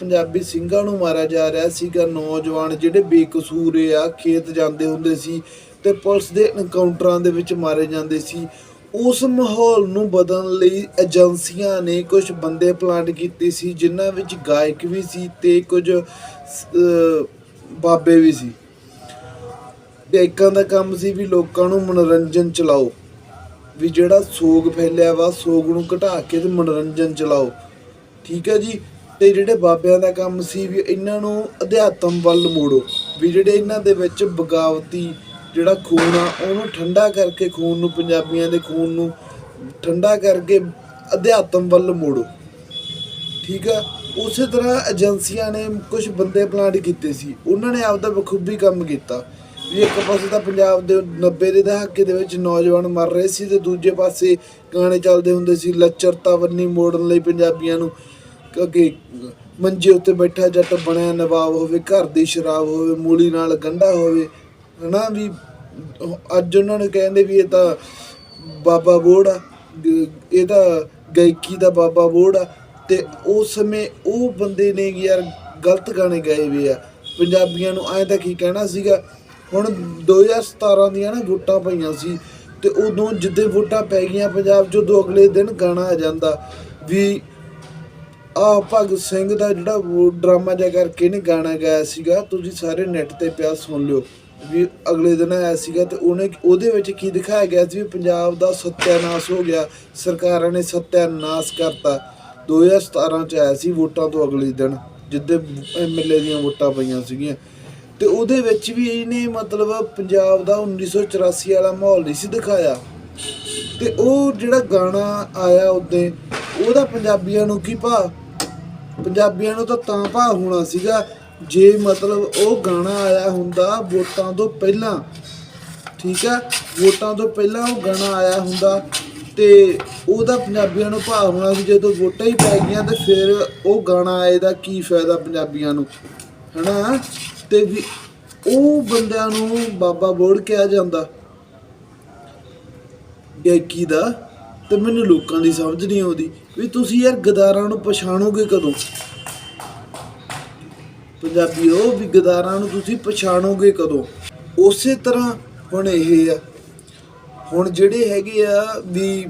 ਪੰਜਾਬੀ ਸਿੰਘਾਂ ਨੂੰ ਮਾਰਿਆ ਜਾ ਰਿਹਾ ਸੀਗਾ। ਨੌਜਵਾਨ ਜਿਹੜੇ ਬੇਕਸੂਰ ਆ, ਖੇਤ ਜਾਂਦੇ ਹੁੰਦੇ ਸੀ ਤੇ ਪੁਲਿਸ ਦੇ ਐਨਕਾਊਂਟਰਾਂ ਦੇ ਵਿੱਚ ਮਾਰੇ ਜਾਂਦੇ ਸੀ। ਉਸ ਮਾਹੌਲ ਨੂੰ ਬਦਲਣ ਲਈ ਏਜੰਸੀਆਂ ਨੇ ਕੁਝ ਬੰਦੇ ਪਲਾਂਟ ਕੀਤੇ ਸੀ, ਜਿਨ੍ਹਾਂ ਵਿੱਚ ਗਾਇਕ ਵੀ ਸੀ ਤੇ ਕੁਝ ਬਾਬੇ ਵੀ ਸੀ। ਗਾਇਕਾਂ ਦਾ ਕੰਮ ਸੀ ਵੀ ਲੋਕਾਂ ਨੂੰ ਮਨੋਰੰਜਨ ਚਲਾਓ। ਵੀ ਜਿਹੜਾ ਸੋਗ ਫੈਲਿਆ ਵਾ, ਸੋਗ ਨੂੰ ਘਟਾ ਕੇ ਤੇ ਮਨੋਰੰਜਨ ਚਲਾਓ। ਠੀਕ ਹੈ ਜੀ? ਤੇ ਜਿਹੜੇ ਬਾਬਿਆਂ ਦਾ ਕੰਮ ਸੀ ਵੀ ਇਹਨਾਂ ਨੂੰ ਅਧਿਆਤਮ ਵੱਲ ਮੋੜੋ, ਵੀ ਜਿਹੜੇ ਇਹਨਾਂ ਦੇ ਵਿੱਚ ਬਗਾਵਤੀ ਜਿਹੜਾ ਖੂਨ ਆ, ਉਹਨੂੰ ਠੰਡਾ ਕਰਕੇ ਖੂਨ ਨੂੰ, ਪੰਜਾਬੀਆਂ ਦੇ ਖੂਨ ਨੂੰ ਠੰਡਾ ਕਰਕੇ ਅਧਿਆਤਮ ਵੱਲ ਮੋੜੋ। ਠੀਕ ਆ? ਉਸੇ ਤਰ੍ਹਾਂ ਏਜੰਸੀਆਂ ਨੇ ਕੁਝ ਬੰਦੇ ਪਲਾਂਟ ਕੀਤੇ ਸੀ। ਉਹਨਾਂ ਨੇ ਆਪਦਾ ਬਖੂਬੀ ਕੰਮ ਕੀਤਾ। ਵੀ ਇੱਕ ਪਾਸੇ ਤਾਂ ਪੰਜਾਬ ਦੇ 90 ਦੇ ਦਹਾਕੇ ਦੇ ਵਿੱਚ ਨੌਜਵਾਨ ਮਰ ਰਹੇ ਸੀ ਤੇ ਦੂਜੇ ਪਾਸੇ ਗਾਣੇ ਚੱਲਦੇ ਹੁੰਦੇ ਸੀ, ਲੱਚਰਤਾ ਵੰਨੀ ਮੋੜਨ ਲਈ ਪੰਜਾਬੀਆਂ ਨੂੰ। ਅੱਗੇ ਮੰਜੇ ਉੱਤੇ ਬੈਠਾ ਜੱਟ ਬਣਿਆ, ਨਵਾਬ ਹੋਵੇ, ਘਰ ਦੀ ਸ਼ਰਾਬ ਹੋਵੇ, ਮੂਲੀ ਨਾਲ ਗੰਢਾ ਹੋਵੇ, ਹਨਾ ਵੀ ਅੱਜ ਉਹਨਾਂ ਨੂੰ ਕਹਿੰਦੇ ਵੀ ਇਹ ਤਾਂ ਬਾਬਾ ਬੋੜ ਆ, ਇਹ ਤਾਂ ਗਾਇਕੀ ਦਾ ਬਾਬਾ ਬੋੜ ਆ, ਤੇ ਉਸ ਸਮੇਂ ਉਹ ਬੰਦੇ ਨੇ ਯਾਰ ਗਲਤ ਗਾਣੇ ਗਾਏ ਵੀ ਆ। ਪੰਜਾਬੀਆਂ ਨੂੰ ਐਂ ਤਾਂ ਕੀ ਕਹਿਣਾ ਸੀਗਾ, ਹੁਣ 2017 ਦੀਆਂ ਨਾ ਵੋਟਾਂ ਪਈਆਂ ਸੀ, ਤੇ ਉਦੋਂ ਜਿੱਦੇ ਵੋਟਾਂ ਪੈ ਗਈਆਂ ਪੰਜਾਬ 'ਚ, ਉਦੋਂ ਅਗਲੇ ਦਿਨ ਗਾਣਾ ਆ ਜਾਂਦਾ ਵੀ ਆ ਭਗਤ ਸਿੰਘ ਦਾ ਜਿਹੜਾ ਡਰਾਮਾ ਜਿਹਾ ਕਰਕੇ ਇਹਨੇ ਗਾਣਾ ਗਾਇਆ ਸੀਗਾ, ਤੁਸੀਂ ਸਾਰੇ ਨੈਟ ਤੇ ਪਿਆ ਸੁਣ ਲਿਓ। ਵੀ ਅਗਲੇ ਦਿਨ ਆਇਆ ਸੀਗਾ ਤੇ ਉਹਨੇ ਉਹਦੇ ਵਿੱਚ ਕੀ ਦਿਖਾਇਆ ਗਿਆ ਸੀ ਵੀ ਪੰਜਾਬ ਦਾ ਸੱਤਿਆਨਾਸ਼ ਹੋ ਗਿਆ, ਸਰਕਾਰਾਂ ਨੇ ਸੱਤਿਆਨਾਸ਼ ਕਰਤਾ। 2017 ਚ ਆਇਆ ਸੀ ਵੋਟਾਂ ਤੋਂ ਅਗਲੇ ਦਿਨ, ਜਿੱਦੇ ਐਮਐਲਏ ਦੀਆਂ ਵੋਟਾਂ ਪਈਆਂ ਸੀਗੀਆਂ। ਤੇ ਉਹਦੇ ਵਿੱਚ ਵੀ ਇਹਨੇ ਮਤਲਬ ਪੰਜਾਬ ਦਾ 1984 ਵਾਲਾ ਮਾਹੌਲ ਨਹੀਂ ਸੀ ਦਿਖਾਇਆ। ਤੇ ਉਹ ਜਿਹੜਾ ਗਾਣਾ ਆਇਆ ਉਦੋਂ ਉਹਦਾ ਪੰਜਾਬੀਆਂ ਨੂੰ ਕੀ ਭਾ ਪੰਜਾਬੀਆਂ ਨੂੰ ਤਾਂ ਤਾਂ ਭਾ ਹੋਣਾ ਸੀਗਾ, ਜੇ ਮਤਲਬ ਉਹ ਗਾਣਾ ਆਇਆ ਹੁੰਦਾ ਵੋਟਾਂ ਤੋਂ ਪਹਿਲਾਂ, ਠੀਕ ਹੈ, ਵੋਟਾਂ ਤੋਂ ਪਹਿਲਾਂ ਉਹ ਗਾਣਾ ਆਇਆ ਹੁੰਦਾ ਤੇ ਉਹਦਾ ਪੰਜਾਬੀਆਂ ਨੂੰ ਭਾ ਹੋਣਾ ਸੀ ਜਦੋਂ ਵੋਟਾਂ ਹੀ ਪੈ ਗਈਆਂ ਤੇ ਫਿਰ ਉਹ ਗਾਣਾ ਆਏ ਦਾ ਕੀ ਫਾਇਦਾ ਪੰਜਾਬੀਆਂ ਨੂੰ, ਹਨਾ? ਤੇ ਵੀ ਉਹ ਬੰਦਿਆਂ ਨੂੰ ਬਾਬਾ ਬੋੜ ਕਿਹਾ ਜਾਂਦਾ, ਗਾਇਕੀ ਦਾ। ਤੇ ਮੈਨੂੰ ਲੋਕਾਂ ਦੀ ਸਮਝ ਨਹੀਂ ਆਉਂਦੀ ਵੀ ਤੁਸੀਂ ਯਾਰ ਗਦਾਰਾਂ ਨੂੰ ਪਛਾਣੋਗੇ ਕਦੋਂ? ਪੰਜਾਬੀਓ ਵੀ ਗਦਾਰਾਂ ਨੂੰ ਤੁਸੀਂ ਪਛਾਣੋਗੇ ਕਦੋਂ? ਉਸੇ ਤਰ੍ਹਾਂ ਹੁਣ ਇਹ ਆ। ਹੁਣ ਜਿਹੜੇ ਹੈਗੇ ਆ ਵੀ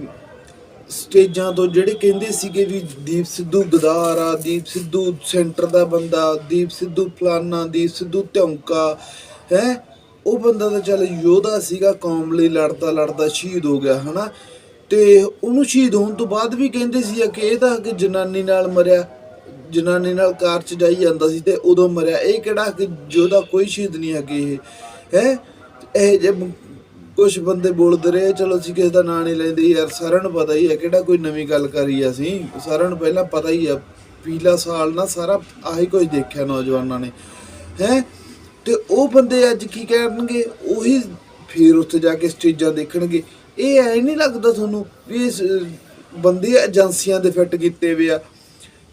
ਸਟੇਜਾਂ ਤੋਂ ਜਿਹੜੇ ਕਹਿੰਦੇ ਸੀਗੇ ਵੀ ਦੀਪ ਸਿੱਧੂ ਗਦਾਰ ਆ, ਦੀਪ ਸਿੱਧੂ ਸੈਂਟਰ ਦਾ ਬੰਦਾ, ਦੀਪ ਸਿੱਧੂ ਫਲਾਨਾ, ਦੀਪ ਸਿੱਧੂ ਧੌਂਕਾ, ਹੈ? ਉਹ ਬੰਦਾ ਤਾਂ ਚੱਲ ਯੋਧਾ ਸੀਗਾ, ਕੌਮ ਲਈ ਲੜਦਾ ਲੜਦਾ ਸ਼ਹੀਦ ਹੋ ਗਿਆ, ਹਨਾ? ਤੇ ਉਹਨੂੰ ਸ਼ਹੀਦ ਹੋਣ ਤੋਂ ਬਾਅਦ ਵੀ ਕਹਿੰਦੇ ਸੀ ਕਿ ਇਹ ਤਾਂ ਕਿ ਜਨਾਨੀ ਨਾਲ ਮਰਿਆ, ਜਨਾਨੀ ਨਾਲ ਕਾਰ ਚ ਜਾਈ ਜਾਂਦਾ ਸੀ ਤੇ ਉਦੋਂ ਮਰਿਆ। ਇਹ ਕਿਹੜਾ ਕਿ ਜਿਹਦਾ ਕੋਈ ਸ਼ਹੀਦ ਨਹੀਂ ਹੈਗੇ ਇਹ, ਹੈ? ਇਹ ਜੇ ਕੁਝ ਬੰਦੇ ਬੋਲਦੇ ਰਹੇ, ਚਲੋ ਅਸੀਂ ਕਿਸੇ ਦਾ ਨਾਂ ਨਹੀਂ ਲੈਂਦੇ। ਯਾਰ ਸਾਰਿਆਂ ਨੂੰ ਪਤਾ ਹੀ ਹੈ ਕਿਹੜਾ ਕੋਈ ਨਵੀਂ ਗੱਲ ਕਰੀ ਆ ਅਸੀਂ। ਸਾਰਿਆਂ ਨੂੰ ਪਹਿਲਾਂ ਪਤਾ ਹੀ ਆ ਪੀਲਾ ਸਾਲ ਨਾ ਸਾਰਾ ਆਹੀ ਕੁਝ ਦੇਖਿਆ ਨੌਜਵਾਨਾਂ ਨੇ। ਹੈ? ਤੇ ਉਹ ਬੰਦੇ ਅੱਜ ਕੀ ਕਰਨਗੇ ਉਹੀ ਫੇਰ ਉੱਥੇ ਜਾ ਕੇ ਸਟੇਜਾਂ ਦੇਖਣਗੇ। ਇਹ ਐ ਨਹੀਂ ਲੱਗਦਾ ਤੁਹਾਨੂੰ ਵੀ ਇਸ ਬੰਦੇ ਏਜੰਸੀਆਂ ਦੇ ਫਿੱਟ ਕੀਤੇ ਵੇ ਆ,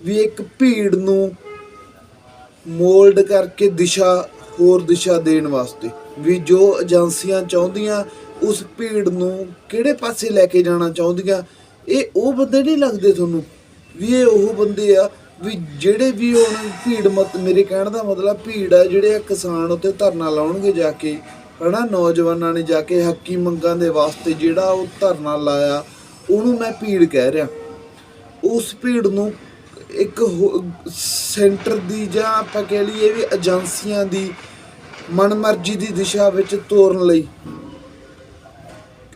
ਵੀ ਇੱਕ ਭੀੜ ਨੂੰ ਮੋਲਡ ਕਰਕੇ ਦਿਸ਼ਾ, ਹੋਰ ਦਿਸ਼ਾ ਦੇਣ ਵਾਸਤੇ। ਵੀ ਜੋ ਏਜੰਸੀਆਂ ਚਾਹੁੰਦੀਆਂ, ਉਸ ਭੀੜ ਨੂੰ ਕਿਹੜੇ ਪਾਸੇ ਲੈ ਕੇ ਜਾਣਾ ਚਾਹੁੰਦੀਆਂ, ਇਹ ਉਹ ਬੰਦੇ ਨਹੀਂ ਲੱਗਦੇ ਤੁਹਾਨੂੰ। ਵੀ ਇਹ ਉਹ ਬੰਦੇ ਆ, ਵੀ ਜਿਹੜੇ ਵੀ ਹੁਣ ਭੀੜ ਮਤ, ਮੇਰੇ ਕਹਿਣ ਦਾ ਮਤਲਬ ਭੀੜ ਆ, ਜਿਹੜੇ ਆ ਕਿਸਾਨ ਉੱਤੇ ਧਰਨਾ ਲਾਉਣਗੇ ਜਾ ਕੇ ਹਨਾ, ਨੌਜਵਾਨਾਂ ਨੇ ਜਾ ਕੇ ਹੱਕੀ ਮੰਗਾਂ ਦੇ ਵਾਸਤੇ ਜਿਹੜਾ ਉਹ ਧਰਨਾ ਲਾਇਆ, ਉਹਨੂੰ ਮੈਂ ਭੀੜ ਕਹਿ ਰਿਹਾ। ਉਸ ਭੀੜ ਨੂੰ ਇੱਕ ਹੋ- ਸੈਂਟਰ ਦੀ ਜਾਂ ਆਪਾਂ ਕਹਿ ਲਈਏ ਵੀ ਏਜੰਸੀਆਂ ਦੀ ਮਨਮਰਜ਼ੀ ਦੀ ਦਿਸ਼ਾ ਵਿੱਚ ਤੋਰਨ ਲਈ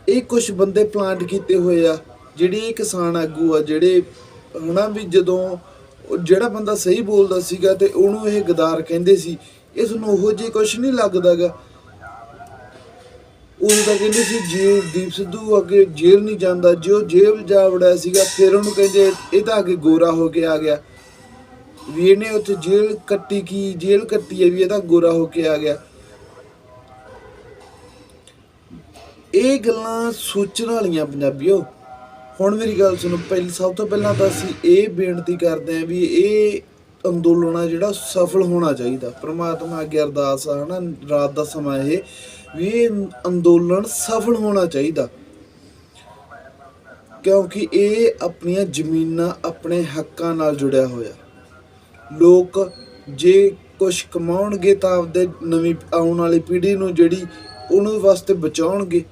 ਇਹ ਕੁਝ ਬੰਦੇ ਪਲਾਂਟ ਕੀਤੇ ਹੋਏ ਆ, ਜਿਹੜੇ ਇਹ ਕਿਸਾਨ ਆਗੂ ਆ, ਜਿਹੜੇ ਹਨਾ ਵੀ ਜਦੋਂ ਜਿਹੜਾ ਬੰਦਾ ਸਹੀ ਬੋਲਦਾ ਸੀਗਾ ਤੇ ਉਹਨੂੰ ਇਹ ਗਦਾਰ ਕਹਿੰਦੇ ਸੀ, ਇਸ ਨੂੰ ਉਹੋ ਜਿਹੀ ਕੁਝ ਨਹੀਂ ਲੱਗਦਾਗਾ। ਉਹ ਤਾਂ ਕਹਿੰਦੇ ਸੀ ਜੇ ਦੀਪ ਸਿੱਧੂ ਅੱਗੇ ਜੇਲ੍ਹ ਨਹੀਂ ਜਾਂਦਾ, ਜੇ ਉਹ ਜੇਲ੍ਹ ਜਾ ਵੜਿਆ ਸੀਗਾ, ਫਿਰ ਉਹਨੂੰ ਕਹਿੰਦੇ ਇਹ ਤਾਂ ਅੱਗੇ ਗੋਰਾ ਹੋ ਕੇ ਆ ਗਿਆ। ਵੀ ਇਹਨੇ ਉੱਥੇ ਜੇਲ੍ਹ ਕੱਟੀ ਕੀ, ਜੇਲ੍ਹ ਕੱਟੀ ਹੈ ਵੀ ਇਹ ਤਾਂ ਗੋਰਾ ਹੋ ਕੇ ਆ ਗਿਆ। ਇਹ ਗੱਲਾਂ ਸੋਚਣ ਵਾਲੀਆਂ ਪੰਜਾਬੀਓ, ਹੁਣ ਮੇਰੀ ਗੱਲ ਸੁਣੋ, ਪਹਿਲ, ਸਭ ਤੋਂ ਪਹਿਲਾਂ ਤਾਂ ਅਸੀਂ ਇਹ ਬੇਨਤੀ ਕਰਦੇ ਆਂ ਵੀ ਇਹ ਅੰਦੋਲਨ ਆ ਜਿਹੜਾ ਸਫਲ ਹੋਣਾ ਚਾਹੀਦਾ। ਪ੍ਰਮਾਤਮਾ ਅੱਗੇ ਅਰਦਾਸ ਆ, ਹਨਾ, ਰਾਤ ਦਾ ਸਮਾਂ ਇਹ। ਵੀ ਇਹ ਅੰਦੋਲਨ ਸਫਲ ਹੋਣਾ ਚਾਹੀਦਾ। ਕਿਉਂਕਿ ਇਹ ਆਪਣੀਆਂ ਜ਼ਮੀਨਾਂ ਆਪਣੇ ਹੱਕਾਂ ਨਾਲ ਜੁੜਿਆ ਹੋਇਆ। ਲੋਕ ਜੇ ਕੁਝ ਕਮਾਉਣਗੇ ਤਾਂ ਆਪਦੇ ਨਵੀਂ ਆਉਣ ਵਾਲੀ ਪੀੜ੍ਹੀ ਨੂੰ ਜਿਹੜੀ ਉਹਨੂੰ ਵਾਸਤੇ ਬਚਾਉਣਗੇ।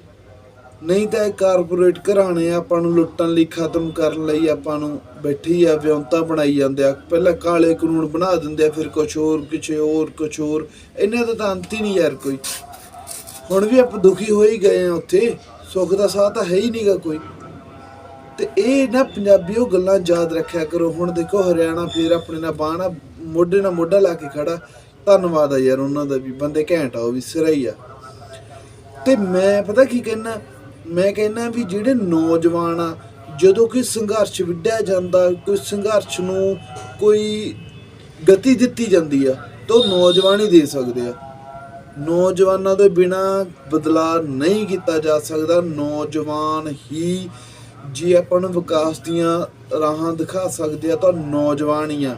ਨਹੀਂ ਤਾਂ ਇਹ ਕਾਰਪੋਰੇਟ ਘਰਾਣੇ ਆਪਾਂ ਨੂੰ ਲੁੱਟਣ ਲਈ ਖਤਮ ਕਰਨ ਲਈ ਆਪਾਂ ਨੂੰ ਬੈਠੀ ਆ, ਵਿਉਂਤਾ ਬਣਾਈ ਜਾਂਦੇ ਆ। ਪਹਿਲਾਂ ਕਾਲੇ ਕਾਨੂੰਨ ਬਣਾ ਦਿੰਦੇ ਆ, ਫਿਰ ਕੁਝ ਹੋਰ, ਕੁਛ ਹੋਰ ਕੁਛ ਹੋਰ। ਇਹਨਾਂ ਦਾ ਤਾਂ ਅੰਤ ਹੀ ਨਹੀਂ ਯਾਰ ਕੋਈ। ਹੁਣ ਵੀ ਆਪਾਂ ਦੁਖੀ ਹੋ ਹੀ ਗਏ ਆ ਉੱਥੇ, ਸੁੱਖ ਦਾ ਸਾਹ ਤਾਂ ਹੈ ਹੀ ਨਹੀਂਗਾ ਕੋਈ। ਤੇ ਇਹ ਨਾ ਪੰਜਾਬੀਓ ਗੱਲਾਂ ਯਾਦ ਰੱਖਿਆ ਕਰੋ। ਹੁਣ ਦੇਖੋ ਹਰਿਆਣਾ ਫੇਰ ਆਪਣੇ ਨਾਲ ਬਾਣਾ ਮੋਢੇ ਨਾਲ ਮੋਢਾ ਲਾ ਕੇ ਖੜਾ। ਧੰਨਵਾਦ ਆ ਯਾਰ ਉਹਨਾਂ ਦਾ ਵੀ, ਬੰਦੇ ਘੈਂਟ ਆ, ਉਹ ਵੀ ਸਿਰਾ ਹੀ ਆ। ਤੇ ਮੈਂ ਪਤਾ ਕੀ ਕਹਿਣਾ ਮੈਂ ਕਹਿਣਾ ਵੀ ਜਿਹੜੇ ਨੌਜਵਾਨ ਆ, ਜਦੋਂ ਕੋਈ ਸੰਘਰਸ਼ ਵਿੱਢਿਆ ਜਾਂਦਾ, ਕੋਈ ਸੰਘਰਸ਼ ਨੂੰ ਕੋਈ ਗਤੀ ਦਿੱਤੀ ਜਾਂਦੀ ਆ, ਤਾਂ ਉਹ ਨੌਜਵਾਨ ਹੀ ਦੇ ਸਕਦੇ ਆ। ਨੌਜਵਾਨਾਂ ਦੇ ਬਿਨਾ ਬਦਲਾਅ ਨਹੀਂ ਕੀਤਾ ਜਾ ਸਕਦਾ। ਨੌਜਵਾਨ ਹੀ ਜੇ ਆਪਾਂ ਨੂੰ ਵਿਕਾਸ ਦੀਆਂ ਰਾਹਾਂ ਦਿਖਾ ਸਕਦੇ ਆ ਤਾਂ ਨੌਜਵਾਨ ਹੀ ਆ।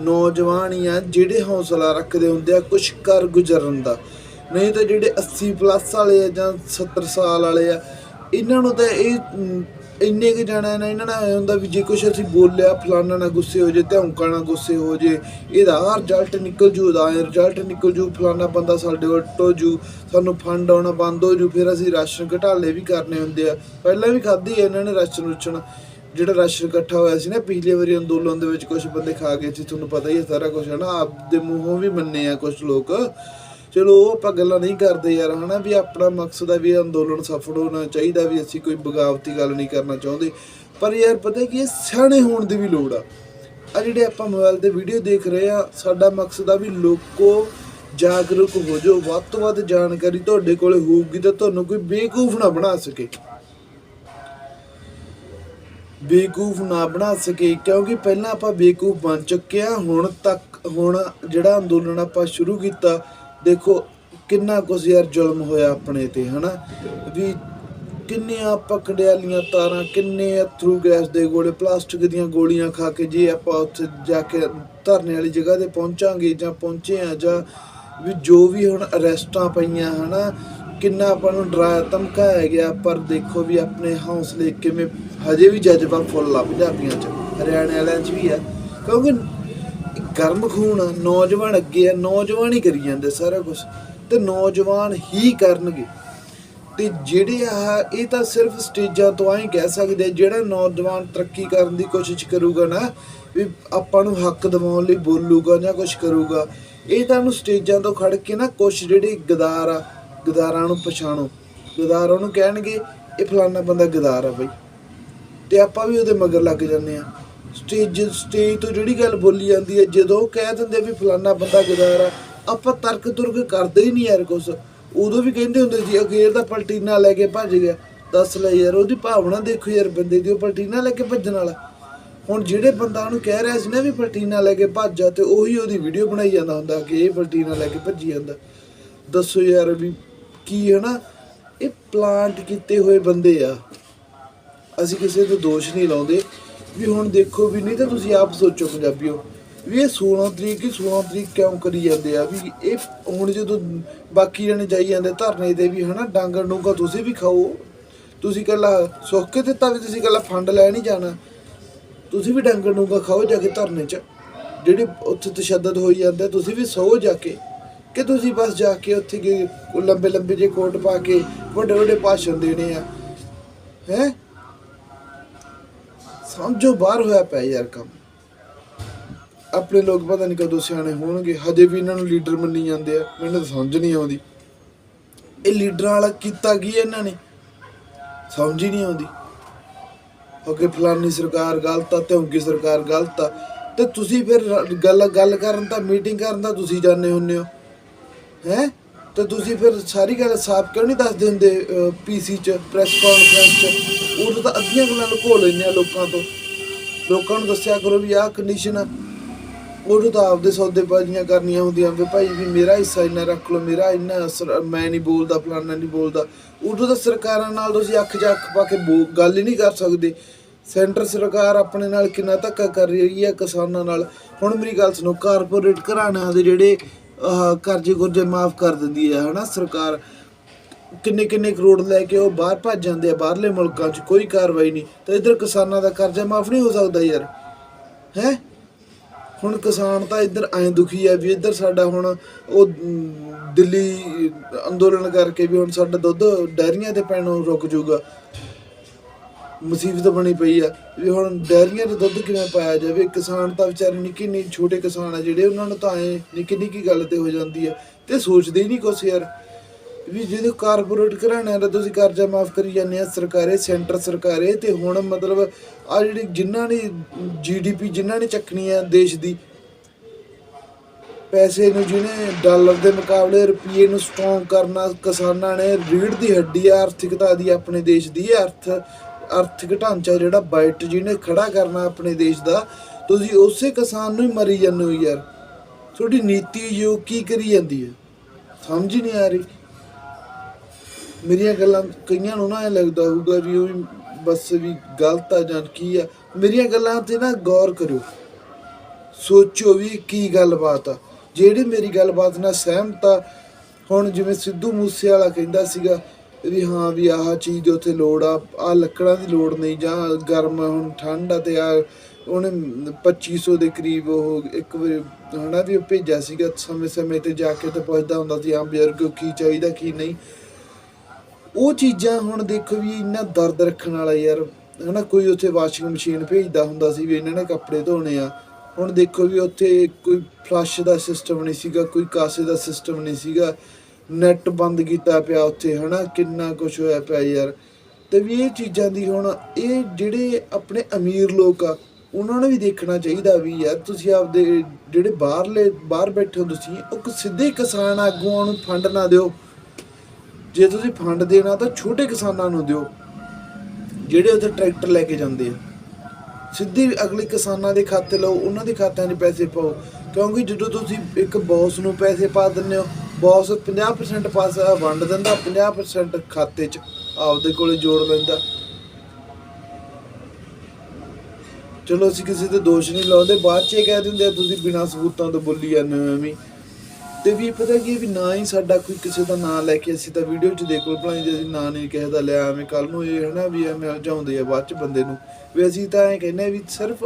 ਨੌਜਵਾਨ ਹੀ ਆ ਜਿਹੜੇ ਹੌਸਲਾ ਰੱਖਦੇ ਹੁੰਦੇ ਆ ਕੁਝ ਕਰ ਗੁਜ਼ਰਨ ਦਾ। ਨਹੀਂ ਤਾਂ ਜਿਹੜੇ 80 ਪਲੱਸ ਵਾਲੇ ਆ ਜਾਂ 70 ਸਾਲ ਵਾਲੇ ਆ, ਇਹਨਾਂ ਨੂੰ ਤਾਂ ਇਹ ਇੰਨੇ ਕੁ ਜਾਣਾ ਨਾ, ਇਹਨਾਂ ਨਾਲ ਐਂ ਹੁੰਦਾ ਵੀ ਜੇ ਕੁਛ ਅਸੀਂ ਬੋਲਿਆ, ਫਲਾਨਾ ਨਾ ਗੁੱਸੇ ਹੋ ਜੇ, ਧੌਂਕਾ ਨਾ ਗੁੱਸੇ ਹੋ ਜੇ, ਇਹਦਾ ਆਹ ਰਿਜ਼ਲਟ ਨਿਕਲ ਜੂ ਦਾ ਰਿਜ਼ਲਟ ਨਿਕਲ ਜੂ, ਫਲਾਨਾ ਬੰਦਾ ਸਾਡੇ ਉਲਟ ਹੋ ਜੂ, ਸਾਨੂੰ ਫੰਡ ਆਉਣਾ ਬੰਦ ਹੋ ਜੂ, ਫਿਰ ਅਸੀਂ ਰਾਸ਼ਨ ਘਟਾਲੇ ਵੀ ਕਰਨੇ ਹੁੰਦੇ ਆ। ਪਹਿਲਾਂ ਵੀ ਖਾਧੀ ਆ ਇਹਨਾਂ ਨੇ ਰਾਸ਼ਨ ਰੁਚਣ ਜਿਹੜਾ ਰਾਸ਼ਨ ਇਕੱਠਾ ਹੋਇਆ ਸੀ ਨਾ, ਪਿਛਲੇ ਵਾਰੀ ਅੰਦੋਲਨ ਦੇ ਵਿੱਚ ਕੁਝ ਬੰਦੇ ਖਾ ਗਏ ਸੀ, ਤੁਹਾਨੂੰ ਪਤਾ ਹੀ ਹੈ ਸਾਰਾ ਕੁਝ ਹੈ ਨਾ ਆਪ ਦੇ ਮੂੰਹੋਂ ਵੀ ਮੰਨੇ ਆ ਕੁਝ ਲੋਕ। ਚਲੋ, ਉਹ ਆਪਾਂ ਗੱਲਾਂ ਨਹੀਂ ਕਰਦੇ ਯਾਰ, ਹਨਾ ਵੀ ਆਪਣਾ ਮਕਸਦ ਆ ਵੀ ਅੰਦੋਲਨ ਸਫਲ ਹੋਣਾ ਚਾਹੀਦਾ, ਵੀ ਅਸੀਂ ਕੋਈ ਬਗਾਵਤੀ ਗੱਲ ਨਹੀਂ ਕਰਨਾ ਚਾਹੁੰਦੇ। ਪਰ ਯਾਰ ਪਤਾ ਕੀ ਇਹ ਸਿਆਣੇ ਹੋਣ ਦੀ ਵੀ ਲੋੜ ਆ। ਆ ਜਿਹੜੇ ਆਪਾਂ ਮੋਬਾਈਲ ਤੇ ਵੀਡੀਓ ਦੇਖ ਰਹੇ ਆ, ਸਾਡਾ ਮਕਸਦ ਆ ਵੀ ਲੋਕੋ ਜਾਗਰੂਕ ਹੋ ਜਾਓ, ਵੱਧ ਤੋਂ ਵੱਧ ਜਾਣਕਾਰੀ ਤੁਹਾਡੇ ਕੋਲੇ ਹੋਊਗੀ ਤਾਂ ਤੁਹਾਨੂੰ ਕੋਈ ਬੇਕੂਫ ਨਾ ਬਣਾ ਸਕੇ। ਬੇਕੂਫ ਨਾ ਬਣਾ ਸਕੇ, ਕਿਉਂਕਿ ਪਹਿਲਾਂ ਆਪਾਂ ਬੇਕੂਫ ਬਣ ਚੁੱਕੇ ਆ, ਹੁਣ ਤੱਕ, ਹੁਣ ਜਿਹੜਾ ਅੰਦੋਲਨ ਆਪਾਂ ਸ਼ੁਰੂ ਕੀਤਾ ਦੇਖੋ, ਕਿੰਨਾ ਕੁਝ ਯਾਰ ਜ਼ੁਲਮ ਹੋਇਆ ਆਪਣੇ ਤੇ, ਹਨਾ? ਵੀ ਕਿੰਨੀਆਂ ਪਕੜਿਆਲੀਆਂ ਤਾਰਾਂ, ਕਿੰਨੇ ਅਥਰੂ ਗੈਸ ਦੇ ਗੋਲੇ ਪਲਾਸਟਿਕ ਦੀਆਂ ਗੋਲੀਆਂ ਖਾ ਕੇ ਜੇ ਆਪਾਂ ਉੱਥੇ ਜਾ ਕੇ ਧਰਨੇ ਵਾਲੀ ਜਗ੍ਹਾ ਤੇ ਪਹੁੰਚਾਂਗੇ ਜਾਂ ਪਹੁੰਚੇ ਆ ਜਾਂ ਵੀ ਜੋ ਵੀ ਹੁਣ ਅਰੈਸਟਾਂ ਪਈਆਂ, ਹਨਾ? ਕਿੰਨਾ ਆਪਾਂ ਨੂੰ ਡਰਾਇਆ ਧਮਕਾਇਆ ਗਿਆ, ਪਰ ਦੇਖੋ ਵੀ ਆਪਣੇ ਹੌਸਲੇ ਕਿਵੇਂ, ਹਜੇ ਵੀ ਜਜ਼ਬਾ ਫੁੱਲ ਆ ਪੰਜਾਬੀਆਂ 'ਚ, ਹਰਿਆਣੇ ਵਾਲਿਆਂ 'ਚ ਵੀ ਆ। ਕਿਉਂਕਿ ਗਰਮ ਖੂਨ ਆ, ਨੌਜਵਾਨ ਅੱਗੇ ਆ ਨੌਜਵਾਨ ਹੀ ਕਰੀ ਜਾਂਦੇ ਸਾਰਾ ਕੁਝ ਤੇ ਨੌਜਵਾਨ ਹੀ ਕਰਨਗੇ। ਤੇ ਜਿਹੜੇ ਆ ਇਹ ਤਾਂ ਸਿਰਫ ਸਟੇਜਾਂ ਤੋਂ ਆਈ ਕਹਿ ਸਕਦੇ ਜਿਹੜਾ ਨੌਜਵਾਨ ਤਰੱਕੀ ਕਰਨ ਦੀ ਕੋਸ਼ਿਸ਼ ਕਰੂਗਾ ਨਾ ਵੀ ਆਪਾਂ ਨੂੰ ਹੱਕ ਦਿਵਾਉਣ ਲਈ ਬੋਲੂਗਾ ਜਾਂ ਕੁਝ ਕਰੂਗਾ ਇਹ ਤਾਂ ਨੂੰ ਸਟੇਜਾਂ ਤੋਂ ਖੜ ਕੇ ਨਾ ਕੁਝ ਜਿਹੜੇ ਗਦਾਰ ਆ ਗਦਾਰਾਂ ਨੂੰ ਪਛਾਣੋ। ਗਦਾਰ ਉਹਨੂੰ ਕਹਿਣਗੇ ਇਹ ਫਲਾਨਾ ਬੰਦਾ ਗਦਾਰ ਆ ਬਈ। ਤੇ ਆਪਾਂ ਵੀ ਉਹਦੇ ਮਗਰ ਲੱਗ ਜਾਂਦੇ ਆ। ਸਟੇਜ ਸਟੇਜ ਤੋਂ ਜਿਹੜੀ ਗੱਲ ਬੋਲੀ ਜਾਂਦੀ ਹੈ, ਜਦੋਂ ਕਹਿ ਦਿੰਦੇ ਵੀ ਫਲਾਨਾ ਬੰਦਾ ਗਦਾਰ ਆ, ਆਪਾਂ ਤਰਕ ਤੁਰਕ ਕਰਦੇ ਹੀ ਨਹੀਂ ਯਾਰ ਕੁਛ। ਉਦੋਂ ਵੀ ਕਹਿੰਦੇ ਹੁੰਦੇ ਸੀ, ਅਗੇਰ ਦਾ ਪਲਟੀਨਾ ਲੈ ਕੇ ਭੱਜ ਗਿਆ। ਦੱਸ ਲੈ ਯਾਰ, ਉਹਦੀ ਭਾਵਨਾ ਦੇਖੋ ਯਾਰ ਬੰਦੇ ਦੀ, ਉਹ ਪਲਟੀਨਾ ਲੈ ਕੇ ਭੱਜਣ ਵਾਲਾ। ਹੁਣ ਜਿਹੜੇ ਬੰਦਾ ਉਹਨੂੰ ਕਹਿ ਰਿਹਾ ਸੀ ਨਾ ਵੀ ਪਲਟੀਨਾ ਲੈ ਕੇ ਭੱਜ ਜਾ, ਤੇ ਉਹੀ ਉਹਦੀ ਵੀਡੀਓ ਬਣਾਈ ਜਾਂਦਾ ਹੁੰਦਾ ਕਿ ਇਹ ਪਲਟੀਨਾ ਲੈ ਕੇ ਭੱਜੀ ਜਾਂਦਾ। ਦੱਸੋ ਯਾਰ ਵੀ ਕੀ ਹੈ ਨਾ, ਇਹ ਪਲਾਂਟ ਕੀਤੇ ਹੋਏ ਬੰਦੇ ਆ। ਅਸੀਂ ਕਿਸੇ ਤੇ ਦੋਸ਼ ਨਹੀਂ ਲਾਉਂਦੇ। ਵੀ ਹੁਣ ਦੇਖੋ ਵੀ ਨਹੀਂ ਤਾਂ ਤੁਸੀਂ ਆਪ ਸੋਚੋ ਪੰਜਾਬੀਓ, ਵੀ ਇਹ 16 ਤਰੀਕ ਹੀ 16 ਤਰੀਕ ਕਿਉਂ ਕਰੀ ਜਾਂਦੇ ਆ? ਵੀ ਇਹ ਹੁਣ ਜਦੋਂ ਬਾਕੀ ਜਣੇ ਜਾਈ ਜਾਂਦੇ ਧਰਨੇ ਤੇ ਵੀ ਹਨਾ, ਡਾਂਗਰ ਡੂੰਗਾ ਤੁਸੀਂ ਵੀ ਖਾਓ। ਤੁਸੀਂ ਕੱਲਾ ਸੁੱਖ ਕੇ ਦਿੱਤਾ ਵੀ ਤੁਸੀਂ ਕੱਲਾ ਫੰਡ ਲੈ ਨਹੀਂ ਜਾਣਾ। ਤੁਸੀਂ ਵੀ ਡਾਂਗਰ ਡੂੰਗਾ ਖਾਓ ਜਾ ਕੇ ਧਰਨੇ 'ਚ। ਜਿਹੜੇ ਉੱਥੇ ਤਸ਼ੱਦਦ ਹੋਈ ਜਾਂਦਾ, ਤੁਸੀਂ ਵੀ ਸੌ ਜਾ ਕੇ। ਕਿ ਤੁਸੀਂ ਬਸ ਜਾ ਕੇ ਉੱਥੇ ਕਿ ਲੰਬੇ ਲੰਬੇ ਜੇ ਕੋਟ ਪਾ ਕੇ ਵੱਡੇ ਵੱਡੇ ਭਾਸ਼ਣ ਦੇਣੇ ਆ। ਹੈ? ਸਮਝੋ ਬਾਹਰ ਹੋਇਆ ਪਿਆ ਯਾਰ ਕੰਮ। ਆਪਣੇ ਲੋਕ ਪਤਾ ਨਹੀਂ ਕਦੋਂ ਸਿਆਣੇ ਹੋਣਗੇ, ਹਜੇ ਵੀ ਇਹਨਾਂ ਨੂੰ ਲੀਡਰ ਮੰਨੀ ਜਾਂਦੇ ਆ, ਮੈਨੂੰ ਤਾਂ ਸਮਝ ਨਹੀਂ ਆਉਂਦੀ। ਇਹ ਲੀਡਰਾਂ ਵਾਲਾ ਕੀਤਾ ਕੀ ਇਹਨਾਂ ਨੇ? ਸਮਝ ਹੀ ਨਹੀਂ ਆਉਂਦੀ। ਓਕੇ ਫਲਾਨੀ ਸਰਕਾਰ ਗਲਤ ਆ ਤੇ ਉਨਕੀ ਸਰਕਾਰ ਗਲਤ ਆ? ਤੇ ਤੁਸੀਂ ਫਿਰ ਗੱਲ ਗੱਲ ਕਰਨ ਤਾਂ, ਮੀਟਿੰਗ ਕਰਨ ਦਾ ਤੁਸੀਂ ਜਾਣੇ ਹੁੰਨੇ ਹੋ। ਹੈ? ਤੇ ਤੁਸੀਂ ਫਿਰ ਸਾਰੀ ਗੱਲ ਸਾਫ਼ ਕਿਉਂ ਨਹੀਂ ਦੱਸਦੇ ਹੁੰਦੇ ਪੀਸੀ ਚ ਪ੍ਰੈਸ ਕਾਨਫਰੰਸ ਚ? ਉਦੋਂ ਤਾਂ ਅੱਧੀਆਂ ਗੱਲਾਂ ਲੁਕੋ ਲੈਂਦੇ ਆ ਲੋਕਾਂ ਤੋਂ। ਲੋਕਾਂ ਨੂੰ ਦੱਸਿਆ ਕਰੋ ਵੀ ਆਹ ਕੰਡੀਸ਼ਨ ਆ। ਉਦੋਂ ਤਾਂ ਆਪਦੇ ਸੌਦੇਬਾਜ਼ੀਆਂ ਕਰਨੀਆਂ ਹੁੰਦੀਆਂ ਵੀ ਭਾਈ ਵੀ ਮੇਰਾ ਹਿੱਸਾ ਇੰਨਾ ਰੱਖ ਲਓ ਮੇਰਾ ਇੰਨਾ ਮੈਂ ਨਹੀਂ ਬੋਲਦਾ ਫਲਾਨਾ ਨਹੀਂ ਬੋਲਦਾ। ਉਦੋਂ ਤਾਂ ਸਰਕਾਰਾਂ ਨਾਲ ਤੁਸੀਂ ਅੱਖ 'ਚ ਅੱਖ ਪਾ ਕੇ ਬੋ- ਗੱਲ ਹੀ ਨਹੀਂ ਕਰ ਸਕਦੇ। ਸੈਂਟਰ ਸਰਕਾਰ ਆਪਣੇ ਨਾਲ ਕਿੰਨਾ ਧੱਕਾ ਕਰ ਰਹੀ ਹੈ ਕਿਸਾਨਾਂ ਨਾਲ। ਹੁਣ ਮੇਰੀ ਗੱਲ ਸੁਣੋ ਕਾਰਪੋਰੇਟ ਘਰਾਣਿਆਂ ਦੇ ਜਿਹੜੇ ਆਹ, ਕਰਜ਼ੇ ਗੁਰਜ਼ੇ ਮਾਫ ਕਰ ਦਿੰਦੀ ਹੈ ਹਨਾ ਸਰਕਾਰ? ਕਿੰਨੇ ਕਿੰਨੇ ਕਰੋੜ ਲੈ ਕੇ ਉਹ ਬਾਹਰ ਭੱਜ ਜਾਂਦੇ ਆ, ਬਾਹਰਲੇ ਮੁਲਕਾਂ 'ਚ ਕੋਈ ਕਾਰਵਾਈ ਨਹੀਂ। ਤਾਂ ਇਧਰ ਕਿਸਾਨਾਂ ਦਾ ਕਰਜ਼ਾ ਮਾਫ ਨਹੀਂ ਹੋ ਸਕਦਾ ਯਾਰ। ਹੈ? ਹੁਣ ਕਿਸਾਨ ਤਾਂ ਇੱਧਰ ਐਂ ਦੁਖੀ ਆ ਵੀ ਇੱਧਰ ਸਾਡਾ ਹੁਣ ਉਹ ਦਿੱਲੀ ਅੰਦੋਲਨ ਕਰਕੇ ਵੀ ਹੁਣ ਸਾਡਾ ਦੁੱਧ ਡੈਰੀਆਂ ਤੇ ਪੈਣੋਂ ਰੁਕ ਜਾਊਗਾ। ਮੁਸੀਬਤ ਬਣੀ ਪਈ ਆ ਵੀ ਹੁਣ ਡੈਰੀਆਂ 'ਚ ਦੁੱਧ ਕਿਵੇਂ ਪਾਇਆ ਜਾਵੇ? ਕਿਸਾਨ ਤਾਂ ਵਿਚਾਰੇ ਨਿੱਕੇ ਨਿੱਕੇ ਛੋਟੇ ਕਿਸਾਨ ਆ ਜਿਹੜੇ ਉਹਨਾਂ ਨੂੰ ਤਾਂ ਐ ਨਿੱਕੀ ਨਿੱਕੀ ਗੱਲ ਤੇ ਹੋ ਜਾਂਦੀ ਆ। ਤੇ ਸੋਚਦੇ ਹੀ ਨਹੀਂ ਕੁਛ ਯਾਰ। ਵੀ ਜਿਹਦੇ ਕਾਰਪੋਰੇਟ ਘਰਾਣਿਆਂ ਦਾ ਤੁਸੀਂ ਕਰਜ਼ਾ ਮਾਫ ਕਰੀ ਜਾਂਦੇ ਆ, ਸਰਕਾਰੇ ਸੈਂਟਰ ਸਰਕਾਰੇ, ਤੇ ਹੁਣ ਮਤਲਬ ਆ ਜਿਹੜੀ ਜਿਨ੍ਹਾਂ ਨੇ ਜੀਡੀਪੀ ਜਿਨ੍ਹਾਂ ਨੇ ਚੱਕਣੀ ਆ ਦੇਸ਼ ਦੀ, ਪੈਸੇ ਨੂੰ ਜਿਹਨੇ ਡਾਲਰ ਦੇ ਮੁਕਾਬਲੇ ਰੁਪਏ ਨੂੰ ਸਟਰੋਂਗ ਕਰਨਾ, ਕਿਸਾਨਾਂ ਨੇ ਰੀੜ ਦੀ ਹੱਡੀ ਆਰਥਿਕਤਾ ਦੀ ਆਪਣੇ ਦੇਸ਼ ਦੀ ਅਰਥ, ਆਰਥਿਕ ਢਾਂਚਾ ਜਿਹੜਾ ਬਾਈਟ ਜਿਹਨੇ ਖੜਾ ਕਰਨਾ ਆਪਣੇ ਦੇਸ਼ ਦਾ, ਤੁਸੀਂ ਉਸੇ ਕਿਸਾਨ ਨੂੰ ਹੀ ਮਰੀ ਜਾਂਦੇ ਹੋ ਯਾਰ। ਤੁਹਾਡੀ ਨੀਤੀ ਜੋ ਕੀ ਕਰੀ ਜਾਂਦੀ ਹੈ ਸਮਝ ਹੀ ਨਹੀਂ ਆ ਰਹੀ। ਮੇਰੀਆਂ ਗੱਲਾਂ, ਕਈਆਂ ਨੂੰ ਨਾ ਇਹ ਲੱਗਦਾ ਹੋਊਗਾ ਵੀ ਉਹ ਵੀ ਬਸ ਵੀ ਗਲਤ ਆ ਜਾਂ ਕੀ ਆ। ਮੇਰੀਆਂ ਗੱਲਾਂ ਤੇ ਨਾ ਗੌਰ ਕਰੋ ਸੋਚੋ ਵੀ ਕੀ ਗੱਲਬਾਤ ਆ। ਜਿਹੜੀ ਮੇਰੀ ਗੱਲਬਾਤ ਨਾਲ ਸਹਿਮਤ ਆ, ਹੁਣ ਜਿਵੇਂ ਸਿੱਧੂ ਮੂਸੇ ਵਾਲਾ ਕਹਿੰਦਾ ਸੀਗਾ ਵੀ ਹਾਂ ਵੀ ਆਹ ਚੀਜ਼ ਉੱਥੇ ਲੋੜ ਆ ਆ ਲੱਕੜਾਂ ਦੀ ਲੋੜ ਨਹੀਂ ਜਾਂ ਗਰਮ ਹੁਣ ਠੰਡ ਆ ਤੇ ਆ ਉਹਨੇ 2500 ਦੇ ਕਰੀਬ ਉਹ ਇੱਕ ਵਾਰੀ ਹਨਾ ਵੀ ਉਹ ਭੇਜਿਆ ਸੀਗਾ ਸਮੇਂ ਸਮੇਂ ਤੇ ਜਾ ਕੇ ਤੇ ਪੁੱਛਦਾ ਹੁੰਦਾ ਸੀ, ਹਾਂ ਬਜ਼ੁਰਗ ਕੀ ਚਾਹੀਦਾ ਕੀ ਨਹੀਂ। ਉਹ ਚੀਜ਼ਾਂ ਹੁਣ ਦੇਖੋ ਵੀ ਇੰਨਾ ਦਰਦ ਰੱਖਣ ਵਾਲਾ ਯਾਰ, ਹਨਾ, ਕੋਈ ਉੱਥੇ ਵਾਸ਼ਿੰਗ ਮਸ਼ੀਨ ਭੇਜਦਾ ਹੁੰਦਾ ਸੀ ਵੀ ਇਹਨਾਂ ਨੇ ਕੱਪੜੇ ਧੋਣੇ ਆ। ਹੁਣ ਦੇਖੋ ਵੀ ਉੱਥੇ ਕੋਈ ਫਲਸ਼ ਦਾ ਸਿਸਟਮ ਨਹੀਂ ਸੀਗਾ, ਕੋਈ ਕਾਸੇ ਦਾ ਸਿਸਟਮ ਨਹੀਂ ਸੀਗਾ। ਨੈਟ ਬੰਦ ਕੀਤਾ ਪਿਆ ਉੱਥੇ, ਹਨਾ, ਕਿੰਨਾ ਕੁਝ ਹੋਇਆ ਪਿਆ ਯਾਰ। ਤੇ ਵੀ ਇਹ ਚੀਜ਼ਾਂ ਦੀ ਹੁਣ ਇਹ ਜਿਹੜੇ ਆਪਣੇ ਅਮੀਰ ਲੋਕ ਆ, ਉਹਨਾਂ ਨੂੰ ਵੀ ਦੇਖਣਾ ਚਾਹੀਦਾ ਵੀ ਯਾਰ, ਤੁਸੀਂ ਆਪਦੇ ਜਿਹੜੇ ਬਾਹਰਲੇ, ਬਾਹਰ ਬੈਠੇ ਹੋ ਤੁਸੀਂ, ਉਹ ਸਿੱਧੇ ਕਿਸਾਨ ਆਗੂਆਂ ਨੂੰ ਫੰਡ ਨਾ ਦਿਓ। ਜੇ ਤੁਸੀਂ ਫੰਡ ਦੇਣਾ ਤਾਂ ਛੋਟੇ ਕਿਸਾਨਾਂ ਨੂੰ ਦਿਓ, ਜਿਹੜੇ ਉੱਥੇ ਟਰੈਕਟਰ ਲੈ ਕੇ ਜਾਂਦੇ ਆ। ਸਿੱਧੀ ਅਗਲੇ ਕਿਸਾਨਾਂ ਦੇ ਖਾਤੇ ਲਓ, ਉਹਨਾਂ ਦੇ ਖਾਤਿਆਂ 'ਚ ਪੈਸੇ ਪਾਓ। ਕਿਉਂਕਿ ਜਦੋਂ ਤੁਸੀਂ ਇੱਕ ਬੌਸ ਨੂੰ ਪੈਸੇ ਪਾ ਦਿੰਦੇ ਹੋ, ਬੌਸ 50% ਪਾਸਾ ਵੰਡ ਦਿੰਦਾ 50% ਖਾਤੇ 'ਚ ਆਪਦੇ ਕੋਲੇ ਜੋੜ ਲੈਂਦਾ। ਚਲੋ ਅਸੀਂ ਕਿਸੇ ਤੇ ਦੋਸ਼ ਨਹੀਂ ਲਾਉਂਦੇ, ਬਾਅਦ 'ਚ ਇਹ ਕਹਿ ਦਿੰਦੇ ਆ, ਤੁਸੀਂ ਬਿਨਾਂ ਸਬੂਤਾਂ ਤੋਂ ਬੋਲੀ ਜਾਂਦੇ ਹੋ ਐਵੇਂ ਤੇ ਵੀ ਪਤਾ ਕੀ ਹੈ ਵੀ ਨਾ ਹੀ ਸਾਡਾ ਕੋਈ ਕਿਸੇ ਦਾ ਨਾਂ ਲੈ ਕੇ ਅਸੀਂ ਤਾਂ ਵੀਡੀਓ 'ਚ ਦੇਖ ਲਓ ਭਲਾ ਜੇ ਅਸੀਂ ਨਾਂ ਨਹੀਂ ਕਿਸੇ ਦਾ ਲਿਆ ਐਵੇਂ ਕੱਲ ਨੂੰ ਇਹ ਹਨਾ ਵੀ ਐਵੇਂ ਉਲਝਾਉਂਦੇ ਆ ਬਾਅਦ 'ਚ ਬੰਦੇ ਨੂੰ। ਵੀ ਅਸੀਂ ਤਾਂ ਐਂ ਕਹਿੰਦੇ ਵੀ ਸਿਰਫ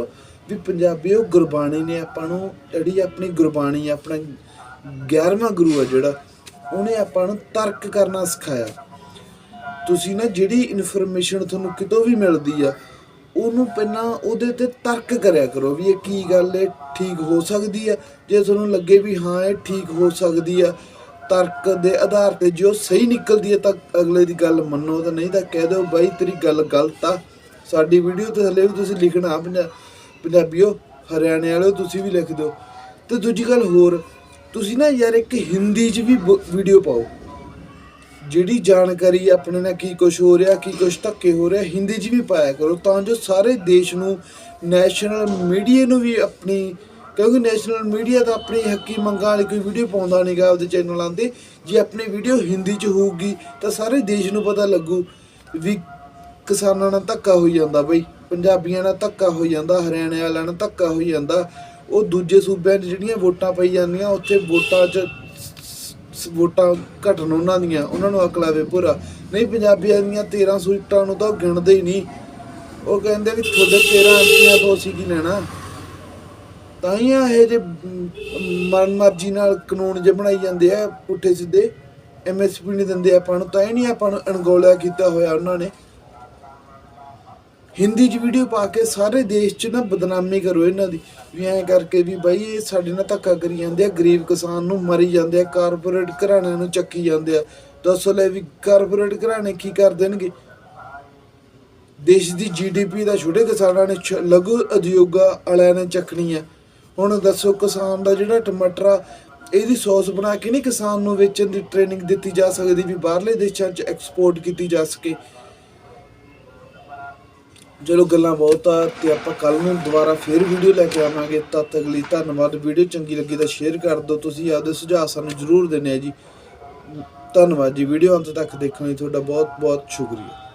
ਵੀ ਪੰਜਾਬੀ ਉਹ ਗੁਰਬਾਣੀ ਨੇ ਆਪਾਂ ਨੂੰ ਜਿਹੜੀ ਆਪਣੀ ਗੁਰਬਾਣੀ ਆ, ਆਪਣਾ 11ਵਾਂ ਗੁਰੂ ਆ ਜਿਹੜਾ ਉਹਨੇ ਆਪਾਂ ਨੂੰ ਤਰਕ ਕਰਨਾ ਸਿਖਾਇਆ। ਤੁਸੀਂ ਨਾ ਜਿਹੜੀ ਇਨਫੋਰਮੇਸ਼ਨ ਤੁਹਾਨੂੰ ਕਿਤੋਂ ਵੀ ਮਿਲਦੀ ਆ ਉਹਨੂੰ ਪਹਿਲਾਂ ਉਹਦੇ ਤੇ ਤਰਕ ਕਰਿਆ ਕਰੋ ਵੀ ਇਹ ਕੀ ਗੱਲ ਹੈ, ਠੀਕ ਹੋ ਸਕਦੀ ਹੈ। ਜੇ ਤੁਹਾਨੂੰ ਲੱਗੇ ਵੀ ਹਾਂ, ਇਹ ਠੀਕ ਹੋ ਸਕਦੀ ਆ ਤਰਕ ਦੇ ਆਧਾਰ ਤੇ ਜੇ ਉਹ ਸਹੀ ਨਿਕਲਦੀ ਹੈ ਤਾਂ ਅਗਲੇ ਦੀ ਗੱਲ ਮੰਨੋ ਤਾਂ ਨਹੀਂ ਤਾਂ ਕਹਿ ਦਿਓ, ਬਾਈ ਤੇਰੀ ਗੱਲ ਗਲਤ ਆ। ਸਾਡੀ ਵੀਡੀਓ ਤੇ ਹਲੇ ਵੀ ਤੁਸੀਂ ਲਿਖਣਾ ਪੰਜਾ, ਪੰਜਾਬੀਓ, ਹਰਿਆਣੇ ਵਾਲਿਓ, ਤੁਸੀਂ ਵੀ ਲਿਖ ਦਿਓ। ਤੇ ਦੂਜੀ ਗੱਲ ਹੋਰ, ਤੁਸੀਂ ਨਾ ਯਾਰ ਇੱਕ ਹਿੰਦੀ 'ਚ ਵੀ, ਵੀਡੀਓ ਪਾਓ। ਜਿਹੜੀ ਜਾਣਕਾਰੀ ਆਪਣੇ ਨਾਲ ਕੀ ਕੁਝ ਹੋ ਰਿਹਾ, ਕੀ ਕੁਝ ਧੱਕੇ ਹੋ ਰਿਹਾ, ਹਿੰਦੀ 'ਚ ਵੀ ਪਾਇਆ ਕਰੋ, ਤਾਂ ਜੋ ਸਾਰੇ ਦੇਸ਼ ਨੂੰ ਨੈਸ਼ਨਲ ਮੀਡੀਆ ਨੂੰ ਵੀ ਆਪਣੀ, ਕਿਉਂਕਿ ਨੈਸ਼ਨਲ ਮੀਡੀਆ ਤਾਂ ਆਪਣੀ ਹੱਕੀ ਮੰਗਾਂ ਵਾਲੀ ਕੋਈ ਵੀਡੀਓ ਪਾਉਂਦਾ ਨਹੀਂਗਾ ਆਪਦੇ ਚੈਨਲਾਂ ਤੇ ਜੇ ਆਪਣੀ ਵੀਡੀਓ ਹਿੰਦੀ 'ਚ ਹੋਊਗੀ ਤਾਂ ਸਾਰੇ ਦੇਸ਼ ਨੂੰ ਪਤਾ ਲੱਗੂ ਵੀ ਕਿਸਾਨਾਂ ਨਾਲ ਧੱਕਾ ਹੋਈ ਜਾਂਦਾ ਬਈ, ਪੰਜਾਬੀਆਂ ਨਾਲ ਧੱਕਾ ਹੋਈ ਜਾਂਦਾ, ਹਰਿਆਣੇ ਵਾਲਿਆਂ ਨਾਲ ਧੱਕਾ ਹੋਈ ਜਾਂਦਾ, ਉਹ ਦੂਜੇ ਸੂਬਿਆਂ 'ਚ ਜਿਹੜੀਆਂ ਵੋਟਾਂ ਪਈ ਜਾਂਦੀਆਂ, ਉੱਥੇ ਵੋਟਾਂ 'ਚ ਵੋਟਾਂ ਘਟਣ ਉਹਨਾਂ ਦੀਆਂ, ਉਹਨਾਂ ਨੂੰ ਅਕਲ ਆਵੇ ਪੂਰਾ ਨਹੀਂ, ਪੰਜਾਬੀਆਂ ਦੀਆਂ 13 ਸੀਟਾਂ ਨੂੰ ਤਾਂ ਉਹ ਗਿਣਦੇ ਹੀ ਨਹੀਂ। ਉਹ ਕਹਿੰਦੇ ਵੀ ਤੁਹਾਡੇ 13 ਐਮਪੀਆਂ ਤੋਂ ਅਸੀਂ ਕੀ ਲੈਣਾ? ਤਾਂ ਹੀ ਆ ਇਹ ਜੇ ਮਨ ਮਰਜ਼ੀ ਨਾਲ ਕਾਨੂੰਨ ਜੇ ਬਣਾਈ ਜਾਂਦੇ ਆ, ਪੁੱਠੇ ਸਿੱਧੇ। ਐਮਐਸਪੀ ਨਹੀਂ ਦਿੰਦੇ ਆਪਾਂ ਨੂੰ, ਤਾਂ ਹੀ ਨਹੀਂ ਆਪਾਂ ਨੂੰ ਅਣਗੌਲਿਆ ਕੀਤਾ ਹੋਇਆ ਉਹਨਾਂ ਨੇ। ਹਿੰਦੀ 'ਚ ਵੀਡੀਓ ਪਾ ਕੇ ਸਾਰੇ ਦੇਸ਼ 'ਚ ਨਾ ਬਦਨਾਮੀ ਕਰੋ ਇਹਨਾਂ ਦੀ। ਵੀ ਐਂ ਕਰਕੇ ਵੀ ਬਾਈ, ਇਹ ਸਾਡੇ ਨਾਲ ਧੱਕਾ ਕਰੀ ਜਾਂਦੇ ਆ, ਗਰੀਬ ਕਿਸਾਨ ਨੂੰ ਮਰੀ ਜਾਂਦੇ ਆ ਕਾਰਪੋਰੇਟ ਘਰਾਣਿਆਂ ਨੂੰ ਚੱਕੀ ਜਾਂਦੇ ਆ। ਦੱਸੋ ਲੈ ਵੀ ਕਾਰਪੋਰੇਟ ਘਰਾਣੇ ਕੀ ਕਰ ਦੇਣਗੇ? ਦੇਸ਼ ਦੀ ਜੀਡੀਪੀ ਦਾ ਛੋਟੇ ਕਿਸਾਨਾਂ ਨੇ ਛ- ਲਘੂ ਉਦਯੋਗਾਂ ਵਾਲਿਆਂ ਨੇ ਚੱਕਣੀ ਆ। ਹੁਣ ਦੱਸੋ ਕਿਸਾਨ ਦਾ ਜਿਹੜਾ ਟਮਾਟਰ ਆ, ਇਹਦੀ ਸੌਸ ਬਣਾ ਕੇ ਨਹੀਂ ਕਿਸਾਨ ਨੂੰ ਵੇਚਣ ਦੀ ਟ੍ਰੇਨਿੰਗ ਦਿੱਤੀ ਜਾ ਸਕਦੀ ਵੀ ਬਾਹਰਲੇ ਦੇਸ਼ਾਂ 'ਚ ਐਕਸਪੋਰਟ ਕੀਤੀ ਜਾ ਸਕੇ। ਚਲੋ ਗੱਲਾਂ ਬਹੁਤ ਆ ਤੇ ਆਪਾਂ ਕੱਲ ਨੂੰ ਦੁਬਾਰਾ ਫੇਰ ਵੀਡੀਓ ਲੈ ਕੇ ਆਵਾਂਗੇ। ਤਦ ਤੱਕ ਲਈ ਧੰਨਵਾਦ। ਵੀਡੀਓ ਚੰਗੀ ਲੱਗੀ ਤਾਂ ਸ਼ੇਅਰ ਕਰ ਦਿਓ। ਤੁਸੀਂ ਆਪਦੇ ਸੁਝਾਅ ਸਾਨੂੰ ਜ਼ਰੂਰ ਦੇਣੇ ਆ ਜੀ। ਧੰਨਵਾਦ ਜੀ। ਵੀਡੀਓ ਅੰਤ ਤੱਕ ਦੇਖਣ ਲਈ ਤੁਹਾਡਾ ਬਹੁਤ ਬਹੁਤ ਸ਼ੁਕਰੀਆ।